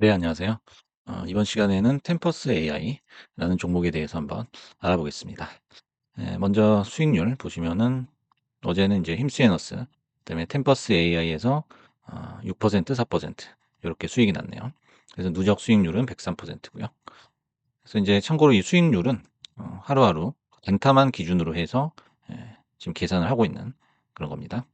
네, 안녕하세요. 어, 이번 시간에는 템퍼스 AI라는 종목에 대해서 한번 알아보겠습니다. 예, 먼저 수익률 보시면은 어제는 이제 힘스에너스, 그다음에 템퍼스 AI에서 어, 6%, 4% 이렇게 수익이 났네요. 그래서 누적 수익률은 103%고요. 그래서 이제 참고로 이 수익률은 어, 하루하루 단타만 기준으로 해서 예, 지금 계산을 하고 있는 그런 겁니다.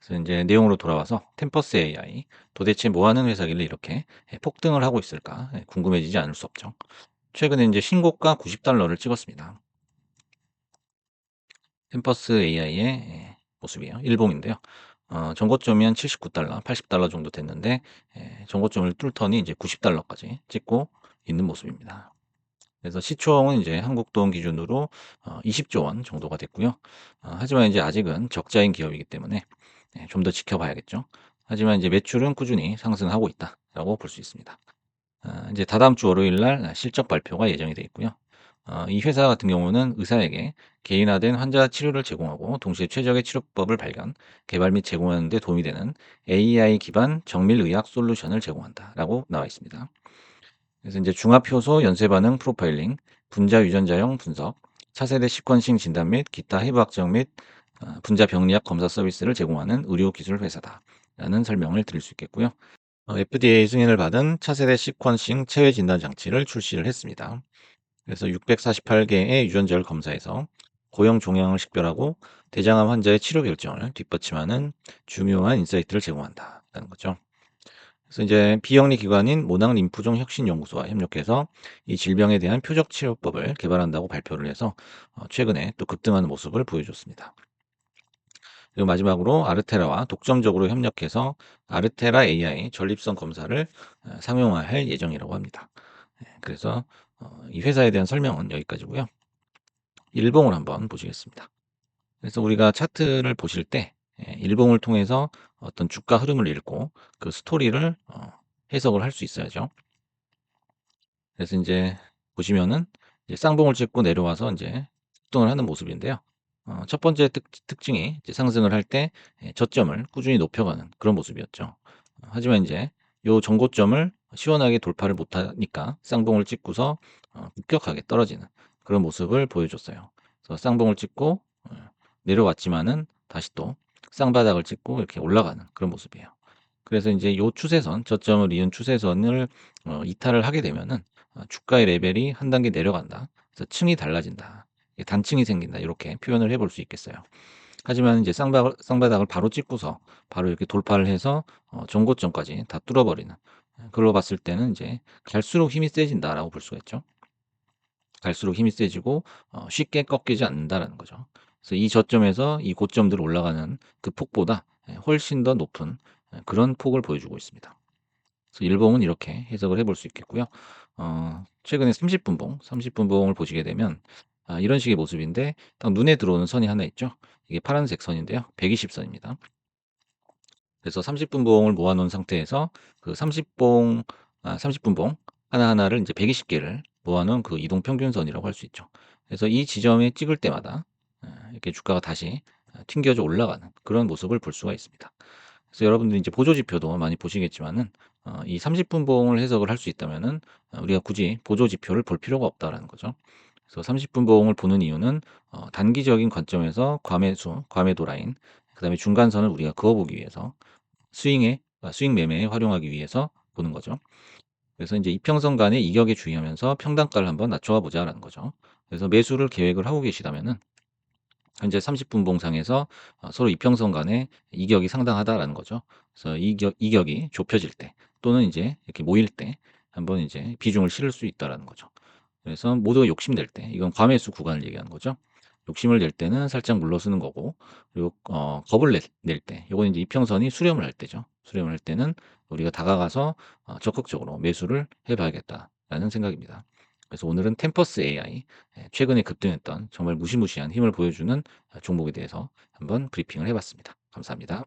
그래서 이제 내용으로 돌아와서 템퍼스 AI 도대체 뭐 하는 회사길래 이렇게 예, 폭등을 하고 있을까 예, 궁금해지지 않을 수 없죠. 최근에 이제 신고가 90달러를 찍었습니다. 템퍼스 AI의 예, 모습이에요. 일봉인데요. 어, 전고점이 한 79달러, 80달러 정도 됐는데 예, 전고점을 뚫더니 이제 90달러까지 찍고 있는 모습입니다. 그래서 시총은 이제 한국 돈 기준으로 어, 20조 원 정도가 됐고요. 어, 하지만 이제 아직은 적자인 기업이기 때문에 네, 좀 더 지켜봐야겠죠. 하지만 이제 매출은 꾸준히 상승하고 있다라고 볼 수 있습니다. 아, 이제 다다음 주 월요일 날 실적 발표가 예정이 되어 있고요. 어, 이 회사 같은 경우는 의사에게 개인화된 환자 치료를 제공하고 동시에 최적의 치료법을 발견, 개발 및 제공하는 데 도움이 되는 AI 기반 정밀 의학 솔루션을 제공한다라고 나와 있습니다. 그래서 이제 중합 효소 연쇄 반응 프로파일링, 분자 유전자형 분석, 차세대 시퀀싱 진단 및 기타 해부학적 및 어, 분자 병리학 검사 서비스를 제공하는 의료 기술 회사다 라는 설명을 드릴 수 있겠고요. 어, FDA 승인을 받은 차세대 시퀀싱 체외 진단 장치를 출시를 했습니다. 그래서 648개의 유전자를 검사해서 고형 종양을 식별하고 대장암 환자의 치료 결정을 뒷받침하는 중요한 인사이트를 제공한다는 거죠. 그래서 이제 비영리 기관인 모낭 림프종 혁신 연구소와 협력해서 이 질병에 대한 표적 치료법을 개발한다고 발표를 해서 어, 최근에 또 급등하는 모습을 보여줬습니다. 그리고 마지막으로 아르테라와 독점적으로 협력해서 아르테라 AI 전립선 검사를 어, 상용화할 예정이라고 합니다. 예, 그래서 어, 이 회사에 대한 설명은 여기까지고요. 일봉을 한번 보시겠습니다. 그래서 우리가 차트를 보실 때 예, 일봉을 통해서 어떤 주가 흐름을 읽고 그 스토리를 어, 해석을 할 수 있어야죠. 그래서 이제 보시면은 이제 쌍봉을 찍고 내려와서 이제 급등을 하는 모습인데요. 어, 첫 번째 특, 특징이 상승을 할때 예, 저점을 꾸준히 높여가는 그런 모습이었죠. 어, 하지만 이제 요 정고점을 시원하게 돌파를 못하니까 쌍봉을 찍고서 어, 급격하게 떨어지는 그런 모습을 보여줬어요. 그래서 쌍봉을 찍고 어, 내려왔지만은 다시 또 쌍바닥을 찍고 이렇게 올라가는 그런 모습이에요. 그래서 이제 요 추세선, 저점을 이은 추세선을 어, 이탈을 하게 되면은 어, 주가의 레벨이 한 단계 내려간다. 그래서 층이 달라진다. 단층이 생긴다. 이렇게 표현을 해볼 수 있겠어요. 하지만 이제 쌍바닥, 쌍바닥을 바로 찍고서 바로 이렇게 돌파를 해서 어, 전고점까지 다 뚫어버리는 그걸로 봤을 때는 이제 갈수록 힘이 세진다라고 볼 수가 있죠. 갈수록 힘이 세지고 어, 쉽게 꺾이지 않는다라는 거죠. 그래서 이 저점에서 이 고점들 올라가는 그 폭보다 예, 훨씬 더 높은 예, 그런 폭을 보여주고 있습니다. 그래서 일봉은 이렇게 해석을 해볼 수 있겠고요. 어, 최근에 30분 봉, 30분 봉을 보시게 되면 아, 이런 식의 모습인데 딱 눈에 들어오는 선이 하나 있죠. 이게 파란색 선인데요. 120선입니다. 그래서 30분 봉을 모아놓은 상태에서 그 30봉, 아, 30분 봉 하나하나를 이제 120개를 모아놓은 그 이동 평균선이라고 할 수 있죠. 그래서 이 지점에 찍을 때마다 아, 이렇게 주가가 다시 아, 튕겨져 올라가는 그런 모습을 볼 수가 있습니다. 그래서 여러분들이 이제 보조 지표도 많이 보시겠지만은 어, 이 30분 봉을 해석을 할 수 있다면은 어, 우리가 굳이 보조 지표를 볼 필요가 없다라는 거죠. 그래서 30분 봉을 보는 이유는 어, 단기적인 관점에서 과매수, 과매도 라인, 그 다음에 중간선을 우리가 그어보기 위해서 스윙에 아, 스윙 매매에 활용하기 위해서 보는 거죠. 그래서 이제 이평선 간의 이격에 주의하면서 평단가를 한번 낮춰가 보자라는 거죠. 그래서 매수를 계획을 하고 계시다면은 현재 30분 봉상에서 어, 서로 이평선 간의 이격이 상당하다라는 거죠. 그래서 이격, 이격이 좁혀질 때 또는 이제 이렇게 모일 때 한번 이제 비중을 실을 수 있다라는 거죠. 그래서 모두가 욕심낼 때 이건 과매수 구간을 얘기하는 거죠. 욕심을 낼 때는 살짝 물러서는 거고 그리고 어, 겁을 낼, 낼 때, 이건 이제 이평선이 수렴을 할 때죠. 수렴을 할 때는 우리가 다가가서 어, 적극적으로 매수를 해봐야겠다라는 생각입니다. 그래서 오늘은 템퍼스 AI 예, 최근에 급등했던 정말 무시무시한 힘을 보여주는 종목에 대해서 한번 브리핑을 해봤습니다. 감사합니다.